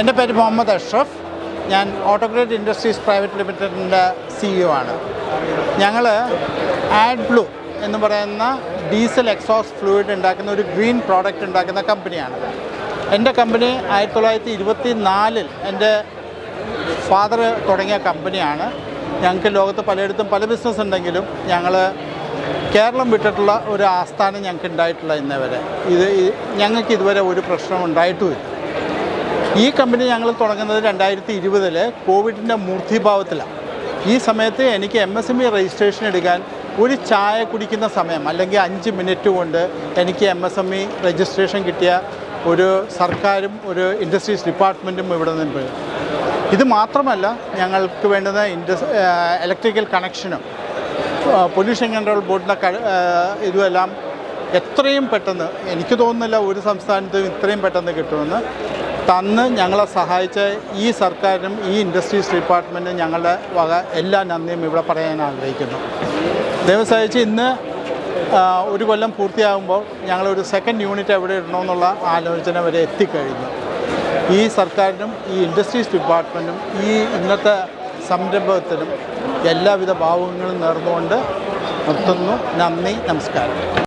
എന്റെ പേര് മുഹമ്മദ് അഷ്റഫ്. ഞാൻ ഓട്ടോഗ്രേഡ് ഇൻഡസ്ട്രീസ് പ്രൈവറ്റ് ലിമിറ്റഡിന്റെ സിഇഒ ആണ്. ഞങ്ങൾ ആഡ് ബ്ലൂ എന്ന് പറയുന്ന ഡീസൽ എക്സോസ് ഫ്ലൂയിഡ് ഉണ്ടാക്കുന്ന ഒരു ഗ്രീൻ പ്രോഡക്റ്റ് ഉണ്ടാക്കുന്ന കമ്പനിയാണ്. എന്റെ കമ്പനി ആയിരത്തി തൊള്ളായിരത്തി ഇരുപത്തി നാലിൽ എന്റെ ഫാദർ തുടങ്ങിയ കമ്പനിയാണ്. ഞങ്ങൾക്ക് ലോകത്ത് പലയിടത്തും പല ബിസിനസ് ഉണ്ടെങ്കിലും ഞങ്ങൾ കേരളം വിട്ടിട്ടുള്ള ഒരു ആസ്ഥാനം ഞങ്ങൾക്ക് ഉണ്ടായിട്ടുള്ള ഇന്നേ വരെ. ഇത് ഞങ്ങൾക്ക് ഇതുവരെ ഒരു പ്രശ്നം ഉണ്ടായിട്ടുമില്ല. ഈ കമ്പനി ഞങ്ങൾ തുടങ്ങുന്നത് രണ്ടായിരത്തി ഇരുപതിൽ കോവിഡിന്റെ മൂർത്തിഭാവത്തിലാണ്. ഈ സമയത്ത് എനിക്ക് M S M E registration എടുക്കാൻ ഒരു ചായ കുടിക്കുന്ന സമയം അല്ലെങ്കിൽ അഞ്ച് മിനിറ്റ് കൊണ്ട് എനിക്ക് M S M E registration കിട്ടിയ ഒരു സർക്കാരും ഒരു ഇൻഡസ്ട്രീസ് ഡിപ്പാർട്ട്മെന്റും ഇവിടെ നിന്ന് ഇത് മാത്രമല്ല ഞങ്ങൾക്ക് വേണ്ടുന്ന ഇൻഡസ് ഇലക്ട്രിക്കൽ കണക്ഷനും പൊല്യൂഷൻ കൺട്രോൾ ബോർഡിന്റെ ഇതുമെല്ലാം എത്രയും പെട്ടെന്ന് എനിക്ക് തോന്നുന്നില്ല ഒരു സംസ്ഥാനത്തും ഇത്രയും പെട്ടെന്ന് കിട്ടുമെന്ന് തന്ന് ഞങ്ങളെ സഹായിച്ച ഈ സർക്കാരിനും ഈ ഇൻഡസ്ട്രീസ് ഡിപ്പാർട്ട്മെന്റിനും ഞങ്ങളുടെ വക എല്ലാ നന്ദിയും ഇവിടെ പറയാൻ ആഗ്രഹിക്കുന്നു. ദൈവസഹിച്ച് ഇന്ന് ഒരു കൊല്ലം പൂർത്തിയാകുമ്പോൾ ഞങ്ങളൊരു സെക്കൻഡ് യൂണിറ്റ് എവിടെ ഇടണമെന്നുള്ള ആലോചന വരെ എത്തിക്കഴിഞ്ഞു. ഈ സർക്കാരിനും ഈ ഇൻഡസ്ട്രീസ് ഡിപ്പാർട്ട്മെന്റും ഈ ഇന്നത്തെ സംരംഭത്തിനും എല്ലാവിധ ഭാവങ്ങളും നേർന്നുകൊണ്ട് നിർത്തുന്നു. നന്ദി നമസ്കാരം.